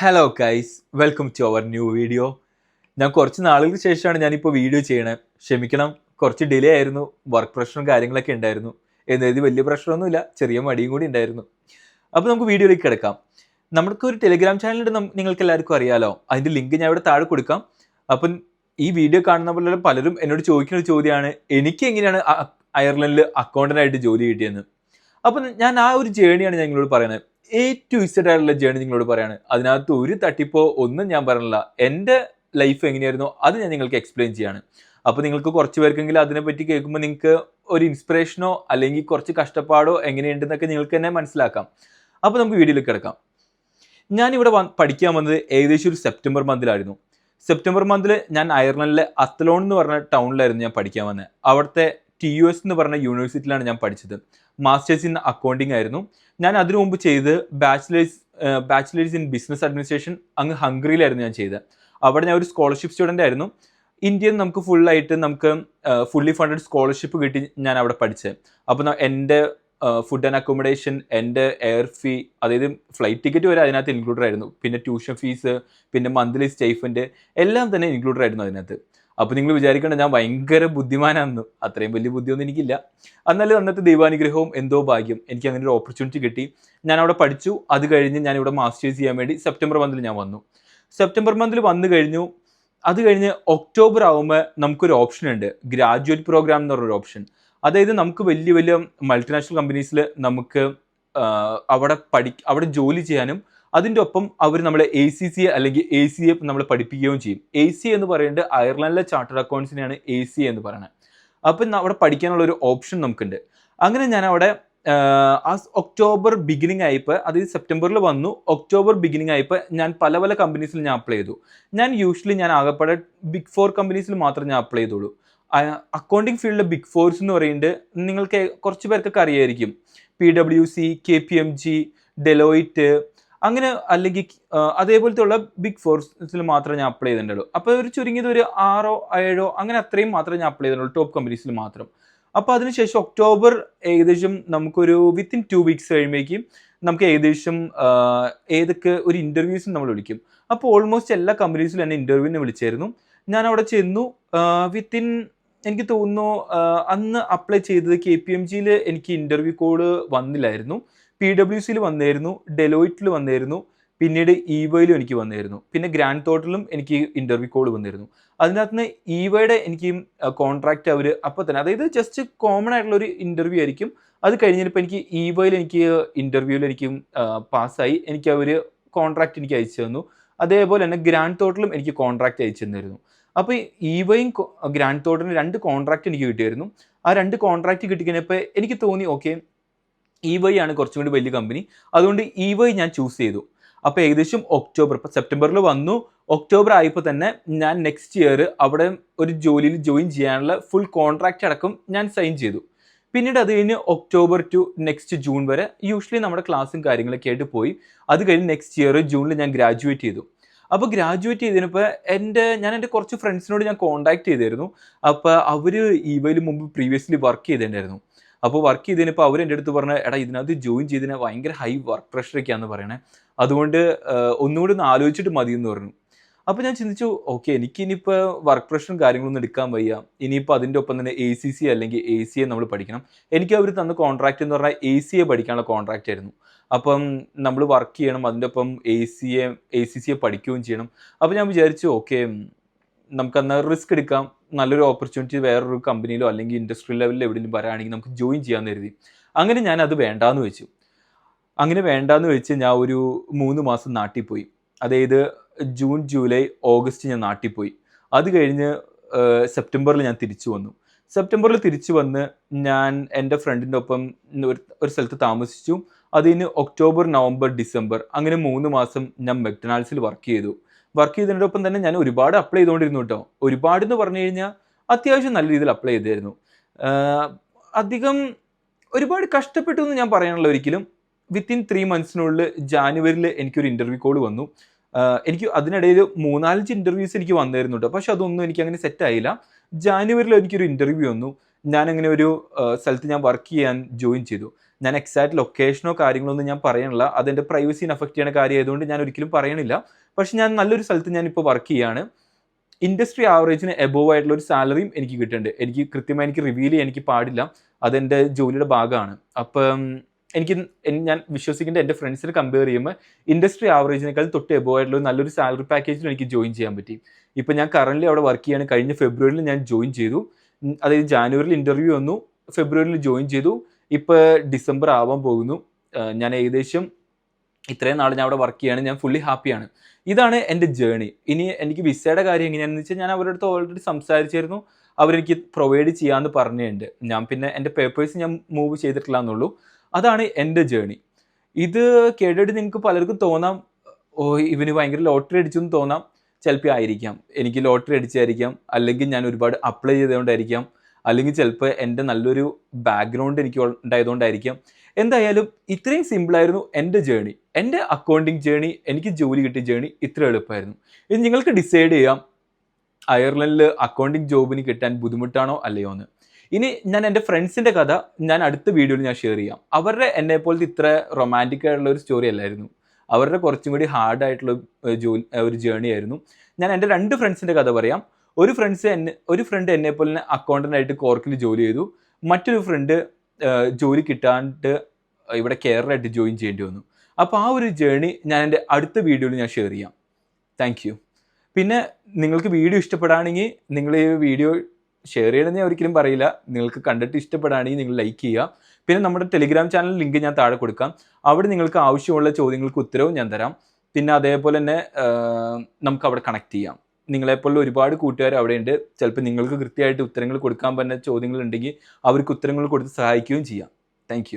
Hello guys welcome to our new video ഞാൻ കുറച്ച് നാളുകൾക്ക് ശേഷമാണ് ഞാനിപ്പോൾ വീഡിയോ ചെയ്യണത് ക്ഷമിക്കണം. കുറച്ച് ഡിലേ ആയിരുന്നു. വർക്ക് പ്രഷറും കാര്യങ്ങളൊക്കെ ഉണ്ടായിരുന്നു. എന്നത് വലിയ പ്രഷറൊന്നുമില്ല ചെറിയ മടിയും കൂടി ഉണ്ടായിരുന്നു. അപ്പോൾ നമുക്ക് വീഡിയോയിലേക്ക് കിടക്കാം. നമുക്ക് ഒരു ടെലിഗ്രാം ചാനലുണ്ട് നിങ്ങൾക്ക് എല്ലാവർക്കും അറിയാലോ. അതിന്റെ ലിങ്ക് ഞാൻ ഇവിടെ താഴെ കൊടുക്കാം. അപ്പം ഈ വീഡിയോ കാണുന്ന പോലെ പലരും എന്നോട് ചോദിക്കുന്ന ഒരു ചോദ്യമാണ്. എനിക്ക് എങ്ങനെയാണ് അയർലൻഡിൽ അക്കൗണ്ടന്റായിട്ട് ജോലി കിട്ടിയെന്ന്? അപ്പം ഞാൻ ആ ഒരു ജേണിയാണ് ഞാൻ നിങ്ങളോട് പറയുന്നത് എ ടു ഇസഡ് ജേണി നിങ്ങളോട് പറയാണ്. അതിനകത്ത് ഒരു തട്ടിപ്പോ ഒന്നും ഞാൻ പറഞ്ഞില്ല. എന്റെ ലൈഫ് എങ്ങനെയായിരുന്നോ അത് ഞാൻ നിങ്ങൾക്ക് എക്സ്പ്ലെയിൻ ചെയ്യാണ്. അപ്പോൾ നിങ്ങൾക്ക് കുറച്ച് പേർക്കെങ്കിലും അതിനെപ്പറ്റി കേൾക്കുമ്പോൾ നിങ്ങൾക്ക് ഒരു ഇൻസ്പിറേഷനോ അല്ലെങ്കിൽ കുറച്ച് കഷ്ടപ്പാടോ എങ്ങനെയുണ്ടെന്നൊക്കെ നിങ്ങൾക്ക് തന്നെ മനസ്സിലാക്കാം. അപ്പോൾ നമുക്ക് വീഡിയോയിലേക്ക് കിടക്കാം. ഞാനിവിടെ പഠിക്കാൻ വന്നത് ഏകദേശം ഒരു സെപ്റ്റംബർ മന്തിലായിരുന്നു സെപ്റ്റംബർ മന്തിൽ ഞാൻ അയർലൻഡിലെ അത്തലോൺ എന്ന് പറഞ്ഞ ടൗണിലായിരുന്നു ഞാൻ പഠിക്കാൻ വന്നത് അവിടുത്തെ ടി യു എസ് എന്ന് പറഞ്ഞ യൂണിവേഴ്സിറ്റിയിലാണ് ഞാൻ പഠിച്ചത്. മാസ്റ്റേഴ്സ് ഇൻ അക്കൗണ്ടിങ് ആയിരുന്നു. ഞാൻ അതിനു മുമ്പ് ചെയ്ത് bachelors bachelors in business administration അങ്ങ് ഹംഗറിയിലായിരുന്നു ഞാൻ ചെയ്തത്. അവിടെ ഞാൻ ഒരു സ്കോളർഷിപ്പ് സ്റ്റുഡന്റ് ആയിരുന്നു. ഇന്ത്യയിൽ നമുക്ക് ഫുള്ളായിട്ട് നമുക്ക് ഫുള്ളി ഫണ്ടഡ് സ്കോളർഷിപ്പ് കിട്ടി ഞാൻ അവിടെ പഠിച്ചത്. അപ്പോൾ എന്റെ ഫുഡ് ആൻഡ് അക്കോമഡേഷൻ എന്റെ എയർ ഫീ അതായത് ഫ്ലൈറ്റ് ടിക്കറ്റ് വരെ അതിനകത്ത് ഇൻക്ലൂഡഡ് ആയിരുന്നു. പിന്നെ ട്യൂഷൻ ഫീസ് പിന്നെ മന്ത്ലി സ്റ്റൈഫന്റ് എല്ലാം തന്നെ ഇൻക്ലൂഡഡ് ആയിരുന്നു അതിനകത്ത്. അപ്പോൾ നിങ്ങൾ വിചാരിക്കേണ്ട ഞാൻ ഭയങ്കര ബുദ്ധിമാനാണെന്ന്. അത്രയും വലിയ ബുദ്ധിയൊന്നും എനിക്കില്ല. എന്നാലും അന്നത്തെ ദൈവാനുഗ്രഹവും എന്തോ ഭാഗ്യം. എനിക്ക് അങ്ങനെ ഒരു ഓപ്പർച്യൂണിറ്റി കിട്ടി. ഞാൻ അവിടെ പഠിച്ചു. അത് കഴിഞ്ഞ് ഞാൻ ഇവിടെ മാസ്റ്റേഴ്സ് ചെയ്യാൻ വേണ്ടി സെപ്റ്റംബർ മന്തിൽ ഞാൻ വന്നു. സെപ്റ്റംബർ മന്തിൽ വന്നു കഴിഞ്ഞു. അത് കഴിഞ്ഞ് ഒക്ടോബർ ആകുമ്പോൾ നമുക്കൊരു ഓപ്ഷൻ ഉണ്ട്. ഗ്രാജുവേറ്റ് പ്രോഗ്രാം എന്ന് പറഞ്ഞൊരു ഓപ്ഷൻ അതായത് നമുക്ക് വലിയ വലിയ മൾട്ടിനാഷണൽ കമ്പനീസിൽ നമുക്ക് അവിടെ പഠി അവിടെ ജോലി ചെയ്യാനും അതിന്റെ ഒപ്പം അവർ നമ്മളെ എ സി സി അല്ലെങ്കിൽ എ സി എ നമ്മളെ പഠിപ്പിക്കുകയും ചെയ്യും. എ സി എന്ന് പറയുന്നത് അയർലൻഡിലെ ചാർട്ടേഡ് അക്കൗണ്ട്സിനെയാണ് എ സി എന്ന് പറയുന്നത്. അപ്പം അവിടെ പഠിക്കാനുള്ള ഒരു ഓപ്ഷൻ നമുക്കുണ്ട്. അങ്ങനെ ഞാൻ അവിടെ ആ ഒക്ടോബർ ബിഗിനിങ് ആയപ്പോൾ അതായത് സെപ്റ്റംബറിൽ വന്നു. ഒക്ടോബർ ബിഗിനിങ് ആയപ്പോൾ ഞാൻ പല പല കമ്പനീസിൽ ഞാൻ അപ്ലൈ ചെയ്തു. ഞാൻ യൂഷ്വലി ഞാൻ ആകെപ്പാടെ ബിഗ് ഫോർ കമ്പനീസിൽ മാത്രം ഞാൻ അപ്ലൈ ചെയ്തോളൂ അക്കൗണ്ടിങ് ഫീൽഡിലെ ബിഗ് ഫോർസ് എന്ന് പറയുന്നത് നിങ്ങൾക്ക് കുറച്ച് പേർക്കൊക്കെ അറിയായിരിക്കും. P W C K P M G Deloitte അങ്ങനെ അല്ലെങ്കിൽ അതേപോലത്തെ ഉള്ള ബിഗ് ഫോർസിൽ മാത്രമേ ഞാൻ അപ്ലൈ ചെയ്തിട്ടുള്ളൂ. അപ്പോൾ ഒരു ചുരുങ്ങിയത് ഒരു ആറോ ഏഴോ അങ്ങനെ അത്രയും മാത്രമേ ഞാൻ അപ്ലൈ ചെയ്തിട്ടുള്ളൂ ടോപ്പ് കമ്പനീസിൽ മാത്രം. അപ്പോൾ അതിനുശേഷം ഒക്ടോബർ ഏകദേശം നമുക്കൊരു വിത്തിൻ ടു വീക്സ് കഴിയുമ്പോഴേക്കും നമുക്ക് ഏകദേശം ഏതൊക്കെ ഒരു ഇന്റർവ്യൂസും നമ്മൾ വിളിക്കും. അപ്പോൾ ഓൾമോസ്റ്റ് എല്ലാ കമ്പനീസിലും എന്നെ ഇന്റർവ്യൂവിനെ വിളിച്ചായിരുന്നു. ഞാൻ അവിടെ ചെന്നു വിത്തിൻ എനിക്ക് തോന്നുന്നു അന്ന് അപ്ലൈ ചെയ്തത് കെ പി എം ജിയിൽ എനിക്ക് ഇന്റർവ്യൂ കോഡ് വന്നില്ലായിരുന്നു. പി ഡബ്ല്യു സിയിൽ വന്നായിരുന്നു ഡെലോയിറ്റിൽ വന്നായിരുന്നു പിന്നീട് ഇവയിലും എനിക്ക് വന്നായിരുന്നു. പിന്നെ ഗ്രാൻഡ് തോട്ടിലും എനിക്ക് ഇന്റർവ്യൂ കോൾ വന്നിരുന്നു. അതിനകത്ത് നിന്ന് ഇവയുടെ എനിക്ക് കോൺട്രാക്റ്റ് അവർ അപ്പോൾ തന്നെ അതായത് ജസ്റ്റ് കോമൺ ആയിട്ടുള്ള ഒരു ഇന്റർവ്യൂ ആയിരിക്കും. അത് കഴിഞ്ഞപ്പോൾ എനിക്ക് ഇവയിൽ എനിക്ക് ഇന്റർവ്യൂവിൽ എനിക്ക് പാസ്സായി എനിക്ക് അവർ കോൺട്രാക്റ്റ് എനിക്ക് അയച്ചു തന്നു. അതേപോലെ തന്നെ ഗ്രാൻഡ് തോട്ടിലും എനിക്ക് കോൺട്രാക്റ്റ് അയച്ചു തന്നിരുന്നു. അപ്പോൾ ഇവയും ഗ്രാൻഡ് തോട്ടിന് രണ്ട് കോൺട്രാക്റ്റ് എനിക്ക് കിട്ടിയായിരുന്നു. ആ രണ്ട് കോൺട്രാക്റ്റ് കിട്ടിക്കഴിഞ്ഞപ്പോൾ എനിക്ക് തോന്നി ഓക്കെ ഇ വൈ ആണ് കുറച്ചും കൂടി വലിയ കമ്പനി അതുകൊണ്ട് ഇ വൈ ഞാൻ ചൂസ് ചെയ്തു. അപ്പോൾ ഏകദേശം ഒക്ടോബർ ഇപ്പോൾ സെപ്റ്റംബറിൽ വന്നു. ഒക്ടോബർ ആയപ്പോൾ തന്നെ ഞാൻ നെക്സ്റ്റ് ഇയർ അവിടെ ഒരു ജോലിയിൽ ജോയിൻ ചെയ്യാനുള്ള ഫുൾ കോൺട്രാക്റ്റ് അടക്കം ഞാൻ സൈൻ ചെയ്തു. പിന്നീട് അത് കഴിഞ്ഞ് ഒക്ടോബർ ടു നെക്സ്റ്റ് ജൂൺ വരെ യൂഷ്വലി നമ്മുടെ ക്ലാസ്സും കാര്യങ്ങളൊക്കെ ആയിട്ട് പോയി. അത് കഴിഞ്ഞ് നെക്സ്റ്റ് ഇയർ ജൂണിൽ ഞാൻ ഗ്രാജുവേറ്റ് ചെയ്തു. അപ്പോൾ ഗ്രാജുവേറ്റ് ചെയ്തതിനിപ്പോൾ എന്റെ ഞാൻ എന്റെ കുറച്ച് ഫ്രണ്ട്സിനോട് ഞാൻ കോൺടാക്ട് ചെയ്തിരുന്നു അപ്പോൾ അവർ ഇവയിൽ മുമ്പ് പ്രീവിയസ്ലി വർക്ക് ചെയ്തിട്ടുണ്ടായിരുന്നു. അപ്പോൾ വർക്ക് ചെയ്തതിനിപ്പോൾ അവർ എന്റെ അടുത്ത് പറഞ്ഞ എടാ ഇതിനകത്ത് ജോയിൻ ചെയ്തതിന് ഭയങ്കര ഹൈ വർക്ക് പ്രഷറൊക്കെയാണെന്ന് പറയണേ. അതുകൊണ്ട് ഒന്നുകൂടി ഒന്ന് ആലോചിച്ചിട്ട് മതി എന്ന് പറഞ്ഞു. അപ്പോൾ ഞാൻ ചിന്തിച്ചു ഓക്കെ എനിക്ക് ഇനിയിപ്പോൾ വർക്ക് പ്രഷറും കാര്യങ്ങളൊന്നും എടുക്കാൻ വയ്യ. ഇനിയിപ്പോൾ അതിന്റെ ഒപ്പം തന്നെ എ സി സി അല്ലെങ്കിൽ എ സി എ നമ്മൾ പഠിക്കണം. എനിക്ക് അവർ തന്ന കോൺട്രാക്റ്റ് എന്ന് പറഞ്ഞാൽ എ സി എ പഠിക്കാനുള്ള കോൺട്രാക്റ്റ് ആയിരുന്നു. അപ്പം നമ്മൾ വർക്ക് ചെയ്യണം അതിന്റെ ഒപ്പം A C A A C C A പഠിക്കുകയും ചെയ്യണം. അപ്പോൾ ഞാൻ വിചാരിച്ചു ഓക്കെ നമുക്ക് എന്നാൽ റിസ്ക് എടുക്കാം. നല്ലൊരു ഓപ്പർച്യൂണിറ്റി വേറൊരു കമ്പനിയിലോ അല്ലെങ്കിൽ ഇൻഡസ്ട്രിയൽ ലെവലിൽ എവിടെയും വരാണെങ്കിൽ നമുക്ക് ജോയിൻ ചെയ്യാമെന്ന് കരുതി. അങ്ങനെ ഞാൻ അത് വേണ്ടാന്ന് വെച്ചു. അങ്ങനെ വേണ്ടാന്ന് വെച്ച് ഞാൻ ഒരു മൂന്ന് മാസം നാട്ടിൽ പോയി. അതായത് ജൂൺ ജൂലൈ ഓഗസ്റ്റ് ഞാൻ നാട്ടിൽ പോയി. അത് കഴിഞ്ഞ് സെപ്റ്റംബറിൽ ഞാൻ തിരിച്ചു വന്നു. സെപ്റ്റംബറിൽ തിരിച്ചു വന്ന് ഞാൻ എന്റെ ഫ്രണ്ടിന്റെ ഒപ്പം ഒരു ഒരു സ്ഥലത്ത് താമസിച്ചു. അതിന് ഒക്ടോബർ നവംബർ ഡിസംബർ അങ്ങനെ മൂന്ന് മാസം ഞാൻ മെക്ഡൊണാൾഡ്സിൽ വർക്ക് ചെയ്തു. വർക്ക് ചെയ്തതിനോടൊപ്പം തന്നെ ഞാൻ ഒരുപാട് അപ്ലൈ ചെയ്തുകൊണ്ടിരുന്നു കേട്ടോ. ഒരുപാട് എന്ന് പറഞ്ഞു കഴിഞ്ഞാൽ അത്യാവശ്യം നല്ല രീതിയിൽ അപ്ലൈ ചെയ്തായിരുന്നു അധികം ഒരുപാട് കഷ്ടപ്പെട്ടു എന്ന് ഞാൻ പറയാനുള്ള ഒരിക്കലും വിത്തിൻ ത്രീ മന്ത്സിനുള്ളിൽ ജാനുവരിയിൽ എനിക്കൊരു ഇന്റർവ്യൂ കോൾ വന്നു. എനിക്ക് അതിനിടയിൽ മൂന്നാലഞ്ച് ഇന്റർവ്യൂസ് എനിക്ക് വന്നായിരുന്നു കേട്ടോ. പക്ഷെ അതൊന്നും എനിക്ക് അങ്ങനെ സെറ്റ് ആയില്ല. ജാനുവരിയിൽ എനിക്കൊരു ഇന്റർവ്യൂ വന്നു. ഞാൻ അങ്ങനെ ഒരു സ്ഥലത്ത് ഞാൻ വർക്ക് ചെയ്യാൻ ജോയിൻ ചെയ്തു. ഞാൻ എക്സാക്ട് ലൊക്കേഷനോ കാര്യങ്ങളോ ഒന്നും ഞാൻ പറയണില്ല അതെന്റെ പ്രൈവസിനെ അഫക്റ്റ് ചെയ്യുന്ന കാര്യം ആയതുകൊണ്ട് ഞാൻ ഒരിക്കലും പറയണില്ല. പക്ഷെ ഞാൻ നല്ലൊരു സ്ഥലത്ത് ഞാൻ ഇപ്പോൾ വർക്ക് ചെയ്യാണ്. ഇൻഡസ്ട്രി ആവറേജിന് എബോവ് ആയിട്ടുള്ള ഒരു സാലറിയും എനിക്ക് കിട്ടുന്നുണ്ട് എനിക്ക് കൃത്യമായി എനിക്ക് റിവീൽ ചെയ്യാൻ എനിക്ക് പാടില്ല. അതെന്റെ ജോലിയുടെ ഭാഗമാണ്. അപ്പം എനിക്ക് ഞാൻ വിശ്വസിക്കേണ്ട എന്റെ ഫ്രണ്ട്സിനെ കമ്പയർ ചെയ്യുമ്പോൾ ഇൻഡസ്ട്രി ആവറേജിനേക്കാൾ തൊട്ട് എബോവ് ആയിട്ടുള്ള നല്ലൊരു സാലറി പാക്കേജിൽ എനിക്ക് ജോയിൻ ചെയ്യാൻ പറ്റി. ഇപ്പം ഞാൻ കറന്റ് അവിടെ വർക്ക് ചെയ്യാണ്. കഴിഞ്ഞ ഫെബ്രുവരിയിൽ ഞാൻ ജോയിൻ ചെയ്തു. അതായത് ജാനുവരിയിൽ ഇന്റർവ്യൂ വന്നു. ഫെബ്രുവരിയിൽ ജോയിൻ ചെയ്തു. ഇപ്പോൾ ഡിസംബർ ആവാൻ പോകുന്നു. ഞാൻ ഏകദേശം ഇത്രയും നാൾ ഞാൻ അവിടെ വർക്ക് ചെയ്യാണ്. ഞാൻ ഫുള്ളി ഹാപ്പിയാണ് ഇതാണ് എന്റെ ജേണി ഇനി എനിക്ക് വിസയുടെ കാര്യം എങ്ങനെയാണെന്ന് വെച്ചാൽ ഞാൻ അവരുടെ അടുത്ത് ഓൾറെഡി സംസാരിച്ചിരുന്നു. അവരെനിക്ക് പ്രൊവൈഡ് ചെയ്യാമെന്ന് പറഞ്ഞിട്ടുണ്ട്. ഞാൻ പിന്നെ എന്റെ പേപ്പേഴ്സ് ഞാൻ മൂവ് ചെയ്തിട്ടില്ല എന്നുള്ളൂ. അതാണ് എന്റെ ജേണി ഇത് കേട്ടിട്ട് നിങ്ങൾക്ക് പലർക്കും തോന്നാം ഓ ഇവന് ഭയങ്കര ലോട്ടറി അടിച്ചു എന്ന് തോന്നാം. ചിലപ്പോൾ ആയിരിക്കാം. എനിക്ക് ലോട്ടറി അടിച്ചായിരിക്കാം. അല്ലെങ്കിൽ ഞാൻ ഒരുപാട് അപ്ലൈ ചെയ്തുകൊണ്ടായിരിക്കാം. അല്ലെങ്കിൽ ചിലപ്പോൾ എന്റെ നല്ലൊരു ബാക്ക്ഗ്രൗണ്ട് എനിക്ക് ഉണ്ടായതുകൊണ്ടായിരിക്കാം. എന്തായാലും ഇത്രയും സിമ്പിളായിരുന്നു എന്റെ ജേണി എന്റെ അക്കൗണ്ടിങ് ജേണി എനിക്ക് ജോലി കിട്ടിയ ജേണി ഇത്ര എളുപ്പമായിരുന്നു. ഇത് നിങ്ങൾക്ക് ഡിസൈഡ് ചെയ്യാം അയർലൻഡിൽ അക്കൗണ്ടിങ് ജോബിന് കിട്ടാൻ ബുദ്ധിമുട്ടാണോ അല്ലയോ എന്ന്. ഇനി ഞാൻ എന്റെ ഫ്രണ്ട്സിന്റെ കഥ ഞാൻ അടുത്ത വീഡിയോയിൽ ഞാൻ ഷെയർ ചെയ്യാം. അവരുടെ എന്നെ പോലത്തെ ഇത്ര റൊമാന്റിക് ആയിട്ടുള്ള ഒരു സ്റ്റോറി അല്ലായിരുന്നു. അവരുടെ കുറച്ചും കൂടി ഹാർഡായിട്ടുള്ള ജോലി ഒരു ജേണി ആയിരുന്നു. ഞാൻ എന്റെ രണ്ട് ഫ്രണ്ട്സിന്റെ കഥ പറയാം. ഒരു ഫ്രണ്ട്സ് എന്നെ ഒരു ഫ്രണ്ട് എന്നെ പോലെ അക്കൗണ്ടന്റ് ആയിട്ട് കോർക്കിൽ ജോലി ചെയ്തു. മറ്റൊരു ഫ്രണ്ട് ജോലി കിട്ടാണ്ട് ഇവിടെ കേരളമായിട്ട് ജോയിൻ ചെയ്യേണ്ടി വന്നു. അപ്പോൾ ആ ഒരു ജേണി ഞാൻ എന്റെ അടുത്ത വീഡിയോയിൽ ഞാൻ ഷെയർ ചെയ്യാം. താങ്ക് യു പിന്നെ നിങ്ങൾക്ക് വീഡിയോ ഇഷ്ടപ്പെടുകയാണെങ്കിൽ നിങ്ങൾ ഈ വീഡിയോ ഷെയർ ചെയ്യണമെന്ന് ഞാൻ ഒരിക്കലും പറയില്ല. നിങ്ങൾക്ക് കണ്ടിട്ട് ഇഷ്ടപ്പെടുകയാണെങ്കിൽ നിങ്ങൾ ലൈക്ക് ചെയ്യുക. പിന്നെ നമ്മുടെ ടെലിഗ്രാം ചാനൽ ലിങ്ക് ഞാൻ താഴെ കൊടുക്കാം. അവിടെ നിങ്ങൾക്ക് ആവശ്യമുള്ള ചോദ്യങ്ങൾക്ക് ഉത്തരവും ഞാൻ തരാം. പിന്നെ അതേപോലെ തന്നെ നമുക്ക് അവിടെ കണക്ട് ചെയ്യാം. നിങ്ങളെപ്പോലുള്ള ഒരുപാട് കൂട്ടുകാർ അവിടെയുണ്ട്. ചിലപ്പോൾ നിങ്ങൾക്ക് കൃത്യമായിട്ട് ഉത്തരങ്ങൾ കൊടുക്കാൻ പറ്റുന്ന ചോദ്യങ്ങൾ ഉണ്ടെങ്കിൽ അവർക്ക് ഉത്തരങ്ങൾ കൊടുത്ത് സഹായിക്കുകയും ചെയ്യാം. താങ്ക്